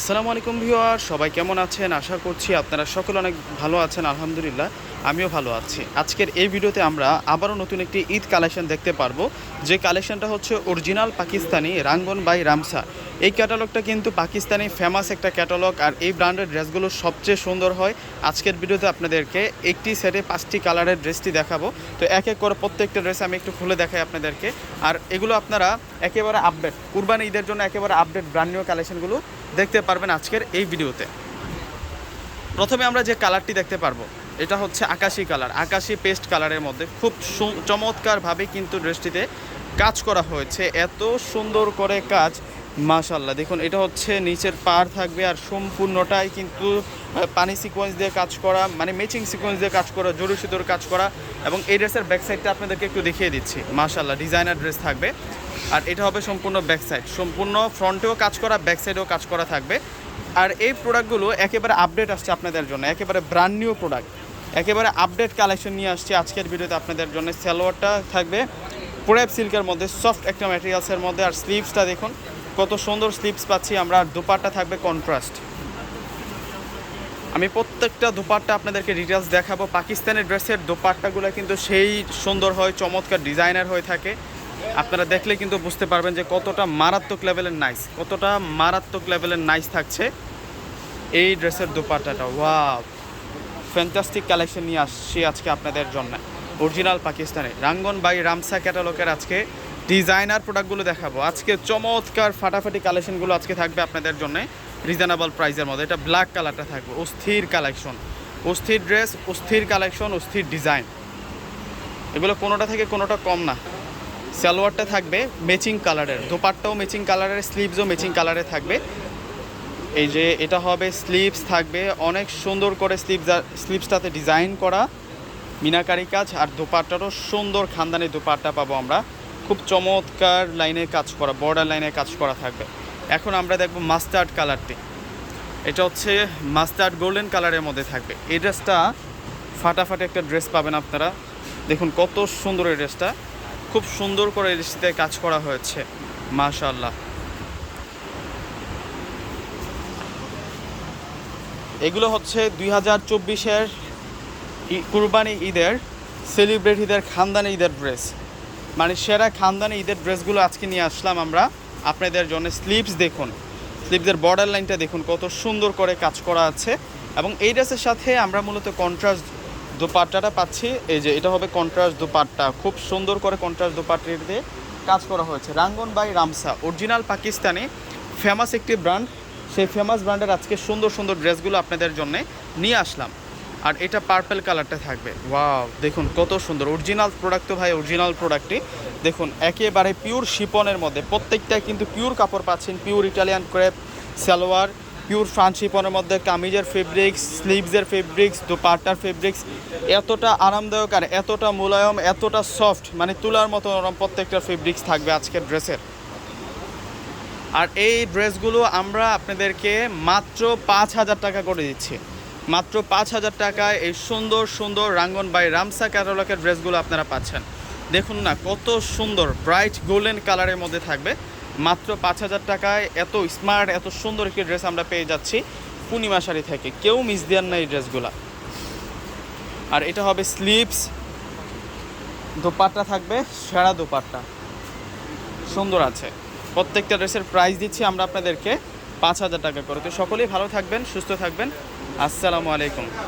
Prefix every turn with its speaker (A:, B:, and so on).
A: আসসালামু আলাইকুম ভিউয়ার, সবাই কেমন আছেন? আশা করছি আপনারা সকলে অনেক ভালো আছেন, আলহামদুলিল্লাহ, আমিও ভালো আছি। আজকের এই ভিডিওতে আমরা আবারও নতুন একটি ঈদ কালেকশন দেখতে পারব, যে কালেকশনটা হচ্ছে অরিজিনাল পাকিস্তানি রাঙ্গন বাই রামসা। এই ক্যাটালগটা কিন্তু পাকিস্তানি ফেমাস একটা ক্যাটালগ, আর এই ব্র্যান্ডের ড্রেসগুলো সবচেয়ে সুন্দর হয়। আজকের ভিডিওতে আপনাদেরকে একটি সেটে পাঁচটি কালারের ড্রেসটি দেখাবো। তো এক এক করে প্রত্যেকটা ড্রেস আমি একটু খুলে দেখাই আপনাদেরকে। আর এগুলো আপনারা একেবারে আপডেট কুরবানি ঈদের জন্য একেবারে আপডেট ব্র্যান্ড নিউ কালেকশনগুলো দেখতে পারবেন আজকের এই ভিডিওতে। প্রথমে আমরা যে কালারটি দেখতে পারব, এটা হচ্ছে আকাশি কালার। আকাশি পেস্ট কালারের মধ্যে খুব চমৎকারভাবে কিন্তু ড্রেসটিতে কাজ করা হয়েছে। এত সুন্দর করে কাজ মাশাল্লাহ দেখুন এটা হচ্ছে নিচের পার থাকবে আর সম্পূর্ণটাই কিন্তু পানি সিকোয়েন্স দিয়ে কাজ করা মানে ম্যাচিং সিকোয়েন্স দিয়ে কাজ করা, জরুরি সুতোর কাজ করা এবং এই ড্রেসের ব্যাক সাইডটা আপনাদেরকে একটু দেখিয়ে দিচ্ছি। মাশাল্লাহ ডিজাইনার ড্রেস থাকবে আর এটা হবে সম্পূর্ণ ব্যাক সাইড সম্পূর্ণ ফ্রন্টেও কাজ করা ব্যাক সাইডেও কাজ করা থাকবে। আর এই প্রোডাক্টগুলো একেবারে আপডেট আসছে আপনাদের জন্য, একেবারে ব্র্যান্ড নিউ প্রোডাক্ট একেবারে আপডেট কালেকশন নিয়ে আসছে আজকের ভিডিওতে আপনাদের জন্য। সালোয়ারটা থাকবে পুরেপ সিল্কের মধ্যে সফট একটা ম্যাটেরিয়ালসের মধ্যে আর স্লিভসটা দেখুন কত সুন্দর স্লিপস পাচ্ছি আমরা আর দুপাট্টা থাকবে কন্ট্রাস্ট আমি প্রত্যেকটা দোপাট্টা আপনাদেরকে ডিটেলস দেখাবো। পাকিস্তানের ড্রেসের দোপাট্টাগুলো কিন্তু সেই সুন্দর হয়, চমৎকার ডিজাইনার হয়ে থাকে। আপনারা দেখলে কিন্তু বুঝতে পারবেন যে কতটা মারাত্মক লেভেলের নাইস কতটা মারাত্মক লেভেলের নাইস থাকছে এই ড্রেসের দোপাট্টাটা। ওয়াও ফ্যান্টাস্টিক কালেকশন নিয়ে আসছি আজকে আপনাদের জন্য। অরিজিনাল পাকিস্তানে। রাঙ্গন বাই রামসা ক্যাটালগের আজকে ডিজাইনার প্রোডাক্টগুলো দেখাবো। আজকে চমৎকার ফাটাফাটি কালেকশনগুলো আজকে থাকবে আপনাদের জন্য। রিজনেবল প্রাইসের মধ্যে। এটা ব্ল্যাক কালারটা থাকবে। অস্থির কালেকশন। অস্থির ড্রেস, অস্থির কালেকশন, অস্থির ডিজাইন। এগুলো কোনোটা থেকে কোনোটা কম না। সালোয়ারটা থাকবে ম্যাচিং কালারের দোপাট্টাও ম্যাচিং কালারের স্লিভসও ম্যাচিং কালারে থাকবে। এই যে এটা হবে স্লিভস থাকবে। অনেক সুন্দর করে স্লিভস স্লিভসটাতে ডিজাইন করা। মিনাকারি কাজ আর দোপাট্টারও সুন্দর খানদানি দোপাট্টা পাবো আমরা। খুব চমৎকার লাইনে কাজ করা বর্ডার লাইনে কাজ করা থাকবে। এখন আমরা দেখব মাস্টার্ড কালারটি এটা হচ্ছে মাস্টার্ড গোল্ডেন কালারের মধ্যে থাকবে। এই ড্রেসটা ফাটাফাটি একটা ড্রেস পাবেন আপনারা। দেখুন কত সুন্দর এই ড্রেসটা খুব সুন্দর করে এই ড্রেসটিতে কাজ করা হয়েছে, মাশাআল্লাহ। এগুলো হচ্ছে দুই হাজার চব্বিশের কুরবানি ঈদের সেলিব্রেট ঈদের, খানদানি ঈদের ড্রেস মানে সেরা খানদানি ঈদের ড্রেসগুলো আজকে নিয়ে আসলাম আমরা। আপনাদের জন্য স্লিভস দেখুন, স্লিভসের বর্ডার লাইনটা দেখুন, কত সুন্দর করে কাজ করা আছে। এবং এই ড্রেসের সাথে আমরা মূলত কন্ট্রাস্ট দোপাট্টাটা পাচ্ছি। এই যে এটা হবে কন্ট্রাস্ট দোপাট্টা, খুব সুন্দর করে কন্ট্রাস্ট দোপাট্টা দিয়ে কাজ করা হয়েছে। Rangoon by Ramsha original Pakistani famous একটি ব্র্যান্ড সেই ফেমাস ব্র্যান্ডের আজকে সুন্দর সুন্দর ড্রেসগুলো আপনাদের জন্য নিয়ে আসলাম। আর এটা পার্পেল কালারটা থাকবে। ওয়াও দেখুন কত সুন্দর। অরিজিনাল প্রোডাক্ট তো ভাই অরিজিনাল প্রোডাক্টটি দেখুন, একেবারে পিওর শিপনের মধ্যে, প্রত্যেকটাই কিন্তু পিওর কাপড় পাচ্ছেন pure Italian crepe salwar pure France শিপনের মধ্যে, কামিজের ফেব্রিক্স স্লিভসের ফেব্রিক্স দোপাট্টার ফেব্রিক্স এতটা আরামদায়ক আর এতটা মোলায়ম, এতটা সফট মানে তুলার মতো নরম প্রত্যেকটা ফেব্রিক্স থাকবে আজকের ড্রেসের। আর এই ড্রেসগুলো আমরা আপনাদেরকে মাত্র পাঁচ হাজার টাকা করে দিচ্ছি। মাত্র পাঁচ হাজার টাকায় এই সুন্দর সুন্দর রাঙ্গন বাই রামসা ক্যাটালগের ড্রেসগুলো আপনারা পাচ্ছেন। দেখুন না, কত সুন্দর ব্রাইট গোল্ডেন কালারের মধ্যে থাকবে। মাত্র পাঁচ হাজার টাকায় এত স্মার্ট এত সুন্দর একটি ড্রেস আমরা পেয়ে যাচ্ছি পূর্ণিমা শাড়ি থেকে। কেউ মিস দেন না এই ড্রেসগুলো। আর এটা হবে স্লিভস দোপাট্টা থাকবে, সেরা দোপাট্টা। সুন্দর আছে। প্রত্যেকটা ড্রেসের প্রাইস দিচ্ছি আমরা আপনাদেরকে। পাঁচ হাজার টাকা করে। তো সকলেই ভালো থাকবেন সুস্থ থাকবেন। আসসালামু আলাইকুম।